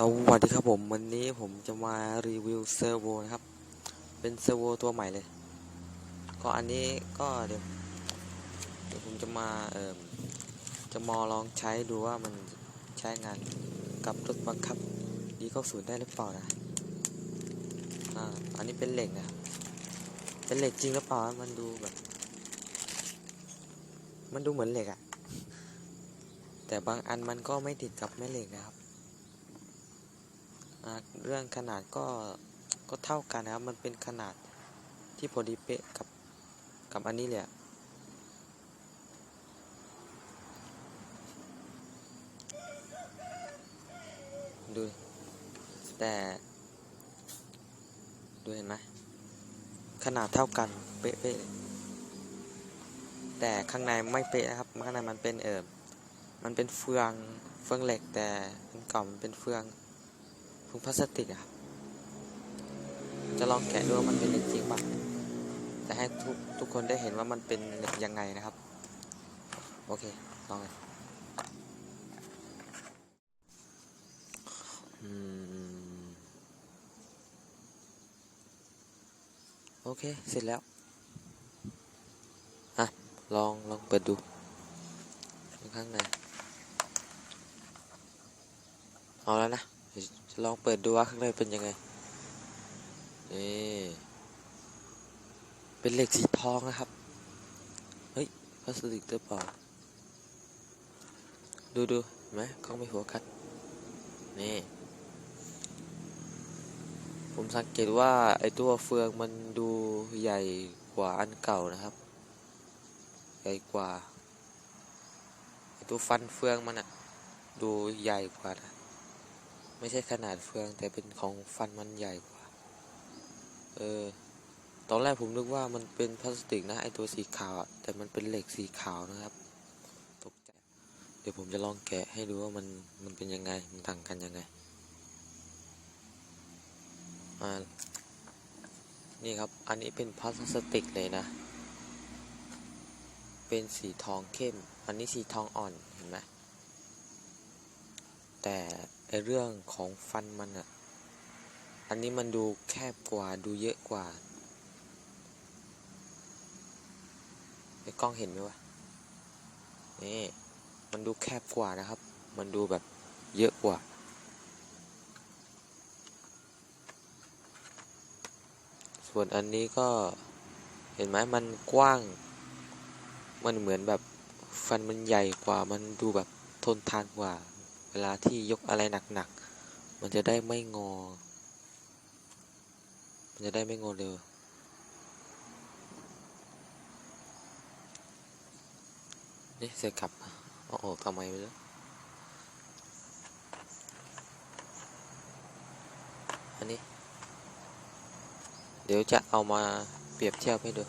สวัสดีครับผมวันนี้ผมจะมารีวิวเซอร์โวนะครับ เป็นเซอร์โวตัวใหม่เลย ก็อันนี้ก็เดี๋ยวเดี๋ยวผมจะมาเอ่อจะมอลองใช้ดูว่ามันใช้งานกับรถบังคับดีเข้าศูนย์ได้หรือเปล่านะอ่าอันนี้เป็นเหล็กนะครับเป็นเหล็กจริงหรือเปล่ามันดูแบบ มันดูเหมือนเหล็กอะแต่บางอันมันก็ไม่ติดกับแม่เหล็กนะครับ เรื่องขนาดก็ก็เท่ากันนะครับ มันเป็นขนาดที่พอดีเป๊ะกับกับอันนี้เลยดู แต่ดูเห็นไหมขนาดเท่ากันเป๊ะๆเลยแต่ข้างในไม่เป๊ะนะครับ ข้างในมันเป็นเอิบมันเป็นเฟืองเฟืองเหล็กแต่อันเก่ามันเป็นเฟือง ถุงพลาสติกอะครับ จะลองแกะดูว่ามันเป็นเหล็กจริงป่ะแต่ให้ทุกทุกคนได้เห็นว่ามันเป็นเหล็กยังไงนะครับ โอเค ลองเลยโอเค เสร็จแล้วอะลอง ลองเปิดดู ข้างในเอาแล้วนะ ลองเปิดดูว่าข้างในเป็นยังไงนี่เป็นเหล็กสีทองนะครับ เฮ้ยพลาสติกหรือเปล่าดูดูไหมกล้องไม่หัวคัดนี่ ผมสังเกตว่าไอตัวเฟืองมันดูใหญ่กว่าอันเก่านะครับ ใหญ่กว่าไอตัวฟันเฟืองมันอะดูใหญ่กว่านะ ไม่ใช่ขนาดเฟือง แต่เป็นของฟันมันใหญ่กว่า เออ ตอนแรกผมนึกว่ามันเป็นพลาสติกนะไอตัวสีขาว แต่มันเป็นเหล็กสีขาวนะครับ ตกใจ เดี๋ยวผมจะลองแกะให้ดูว่ามันมันเป็นยังไง มันต่างกันยังไง อ่า นี่ครับ อันนี้เป็นพลาสติกเลยนะ เป็นสีทองเข้ม อันนี้สีทองอ่อน เห็นไหมแต่ ไอเรื่องของฟันมันอะอันนี้มันดูแคบกว่าดูเยอะกว่าไอกล้องเห็นไหมวะนี่มันดูแคบกว่านะครับ มันดูแบบเยอะกว่า ส่วนอันนี้ก็เห็นไหมมันกว้าง มันเหมือนแบบฟันมันใหญ่กว่า มันดูแบบทนทานกว่า เวลาที่ยกอะไรหนักๆ มันจะได้ไม่งอ มันจะได้ไม่งอเร็วนี่เสียกลับเอาออกทำไมไม่รู้อันนี้ เดี๋ยวจะเอามาเปรียบเทียบให้ดู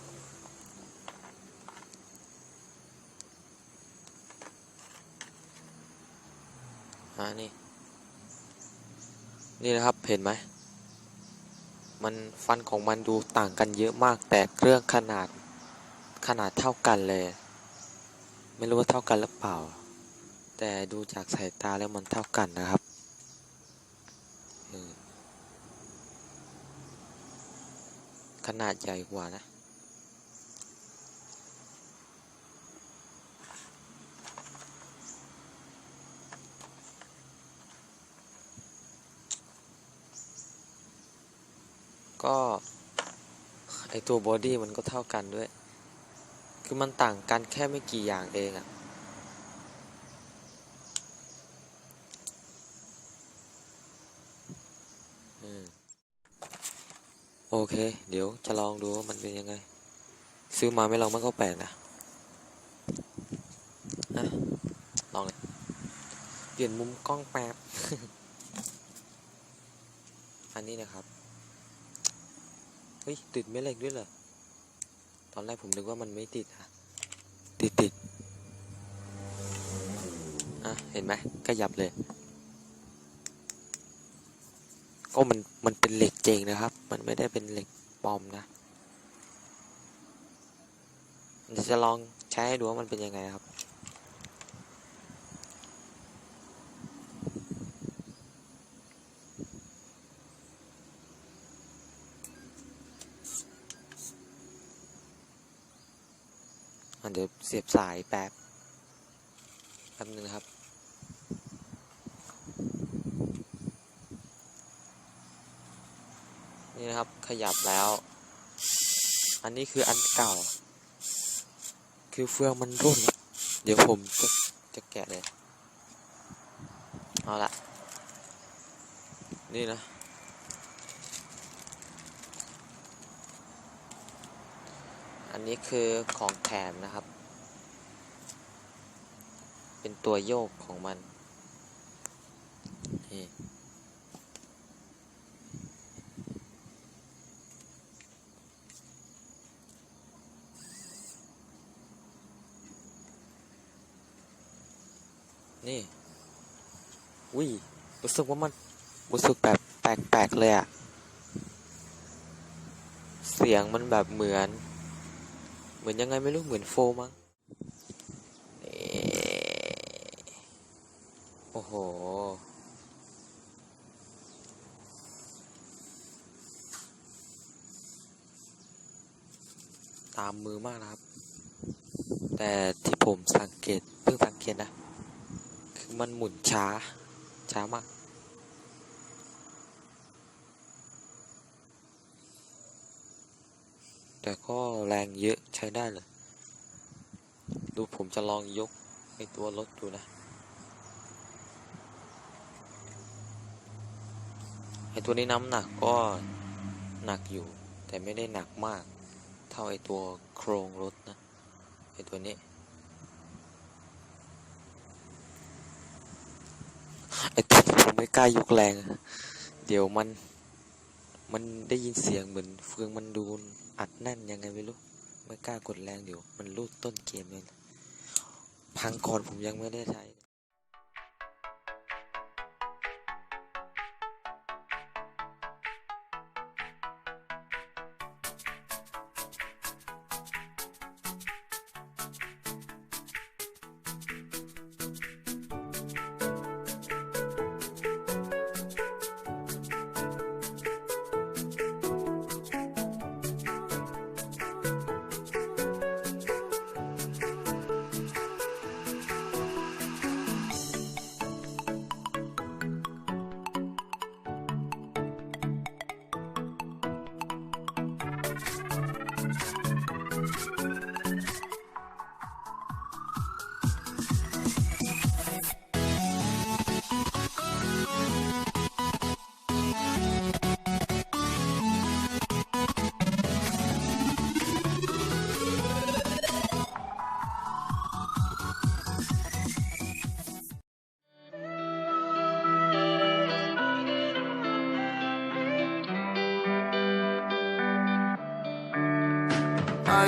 อ่านี่ นี่นะครับ เห็นไหม มันฟันของมันดูต่างกันเยอะมาก แต่เครื่องขนาดขนาดเท่ากันเลย ไม่รู้ว่าเท่ากันหรือเปล่า แต่ดูจากสายตาแล้วมันเท่ากันนะครับขนาดใหญ่กว่านะ ก็ไอ ตัวบอดี้มันก็เท่ากันด้วย คือมันต่างกันแค่ไม่กี่อย่างเองอะโอเค เดี๋ยวจะลองดูว่ามันเป็นยังไง ซื้อมาไม่ลองมันก็แปลกนะอะลองเลยเปลี่ยนมุมกล้องแป๊บ อันนี้นะครับ เฮ้ย ติดแม่เหล็กด้วยเหรอ ตอนแรกผมนึกว่ามันไม่ติดอะติดติดอะ เห็นไหมขยับเลย ก็มัน มันเป็นเหล็กเจงนะครับ มันไม่ได้เป็นเหล็กปลอมนะเดี๋ยวจะลองใช้ให้ดูว่ามันเป็นยังไงครับ เดี๋ยวเสียบสายแป๊บแป๊บนึงนะครับ นี่นะครับ ขยับแล้ว อันนี้คืออันเก่า คือเฟืองมันรุ่นล้วเดี๋ยวผมจะจะแกะเลย เอาละนี่นะ อันนี้คือของแถมนะครับ เป็นตัวโยกของมันนี่นี่วิรู้สึกว่ามันรู้สึกแบบแปลกๆเลยอะเสียงมันแบบเหมือน เหมือนยังไงไม่รู้ เหมือนโฟมั้งเอ่อโอ้โห ตามมือมากนะครับ แต่ที่ผมสังเกต เพิ่งสังเกตนะ คือมันหมุนช้า ช้ามาก แต่ก็แรงเยอะใช้ได้เลย ดูผมจะลองยกไอตัวรถดูนะ ไอตัวนี้น้ำหนักก็หนักอยู่ แต่ไม่ได้หนักมาก เท่าไอตัวโครงรถนะ ไอตัวนี้ ไอตัวผมไม่กล้ายกแรง เดี๋ยวมัน มันได้ยินเสียงเหมือนเฟืองมันดูน อัดแน่นยังไงไม่รู้ ไม่กล้ากดแรงเดี๋ยวมันรูดต้นเกมเลยพังก่อนผมยังไม่ได้ใช้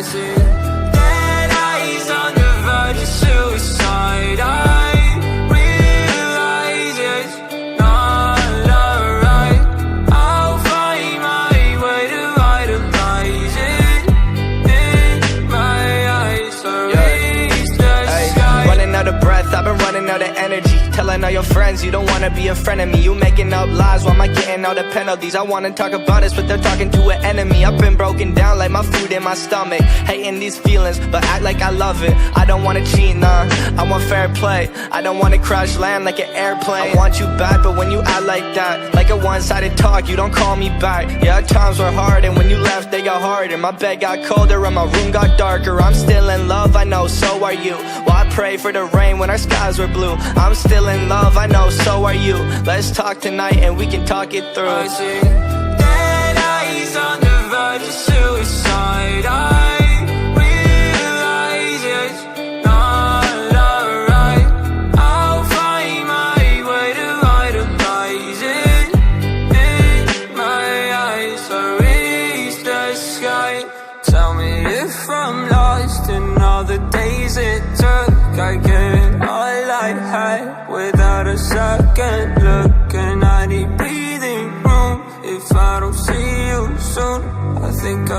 I see Telling all your friends you don't wanna be a friend of me. You making up lies, why am I getting all the penalties? I wanna talk about this, but they're talking to an enemy. I've been broken down like my food in my stomach. Hating these feelings, but act like I love it. I don't wanna cheat, nah. I want fair play. I don't wanna crash land like an airplane. I want you back, but when you act like that, like a one-sided talk, you don't call me back. Yeah, times were hard, and when you left, they got harder. My bed got colder, and my room got darker. I'm still in love, I know, so are you. Well, I pray for the rain when our skies were blue. I'm still in love, I know, so are you. Let's talk tonight, and we can talk it through. I see dead eyes on the verge of suicide. I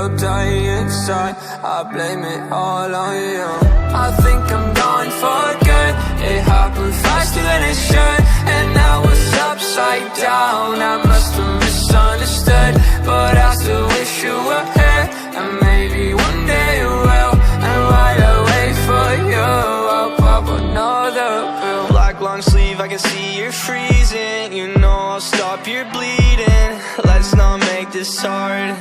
will die inside. I blame it all on you. I think I'm going for good. It happened faster than it should. And now was upside down. I must have misunderstood. But I still wish you were here. And maybe one day you will. And while I wait for you I'll pop another pill. Black long sleeve, I can see you're freezing. You know I'll stop your bleeding. Let's not make this hard.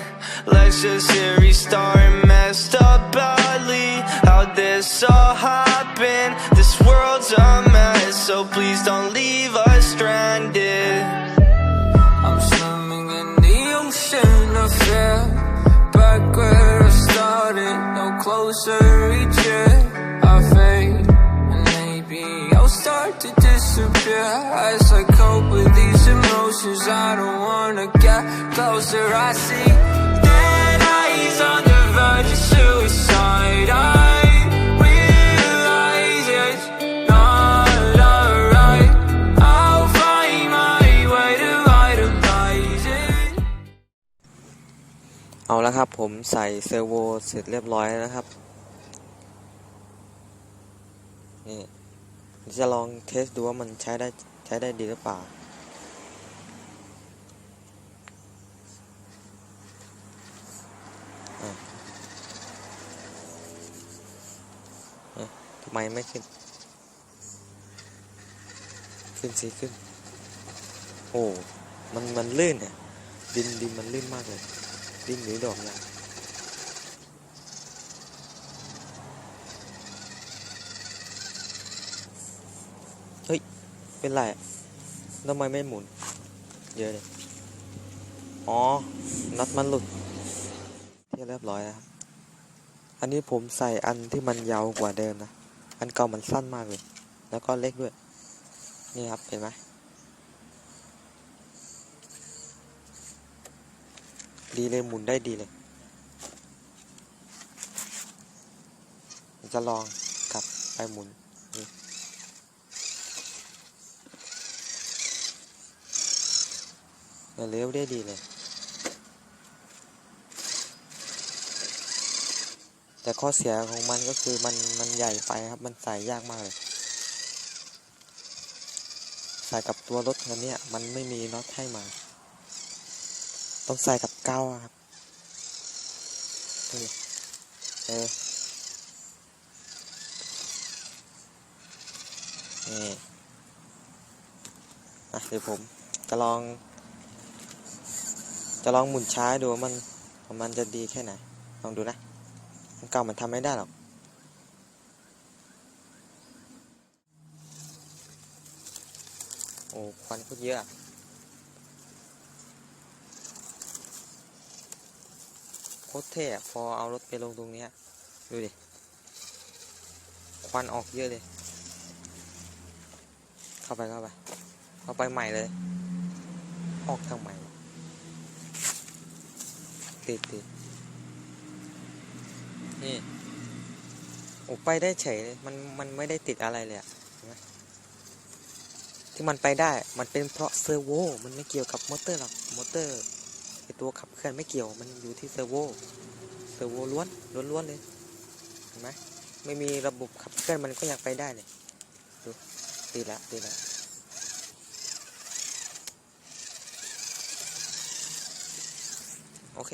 Let's just hit restart. Messed up badly. How'd this all happen? This world's a mess, so please don't leave us stranded. I'm swimming in the ocean of fear. Back where I started, no closer reaching. I fade, and maybe I'll start to disappear as I cope with these emotions. I don't wanna get closer. I see เอาละครับผมใส่เซอร์โวเสร็จเรียบร้อยแล้วนะครับ นี่จะลองเทสดูว่ามันใช้ได้ใช้ได้ดีหรือเปล่า อะเอ๊ะทำ ไม่ไม่ขึ้น ขึ้นสิขึ้น โอ้มันมันลื่นเนี่ยดินดินมันลื่นมากเลย ดินหรือดอกยางเฮ้ย เป็นไรอะทำไมไม่หมุน เยอะเลยอ๋อน็อตมันหลุดที่เรียบร้อยแล้วครับ อันนี้ผมใส่อันที่มันยาวกว่าเดิมนะ อันเก่ามันสั้นมากเลย แล้วก็เล็กด้วย นี่ครับ เห็นไหมดีเลยหมุนได้ดีเลย จะลองกลับไปหมุนนี่เนี่ยเลี้ยวได้ดีเลย แต่ข้อเสียของมันก็คือมันมันใหญ่ไปครับ มันใส่ยากมากเลยใส่กับตัวรถคันนี้มันไม่มีน็อตให้มา ต้องใส่กับเก้าครับเออนี่อะเดี๋ยวผมจะลอง จะลองหมุนช้าดูว่ามันว่ามันจะดีแค่ไหน ลองดูนะ เก่ามันทำไม่ได้หรอก โอ้ควันโคตรเยอะโคตรเท่พอเอารถไปลงตรงเนี้ยดูดิ ควันออกเยอะเลย เข้าไปเข้าไป เข้าไปใหม่เลย ออกทางใหม่ติดติด นี่โอ้ไปได้เฉยเลยมันมันไม่ได้ติดอะไรเลยอะที่มันไปได้มันเป็นเพราะเซอร์โวมันไม่เกี่ยวกับมอเตอร์หรอกมอเตอร์ไอตัวขับเคลื่อนไม่เกี่ยวมันอยู่ที่เซอร์โวเซอร์โวล้วนล้วนๆเลยเห็นไหมไม่มีระบบขับเคลื่อนมันก็ยังไปได้เลยดูดีละดีละโอเค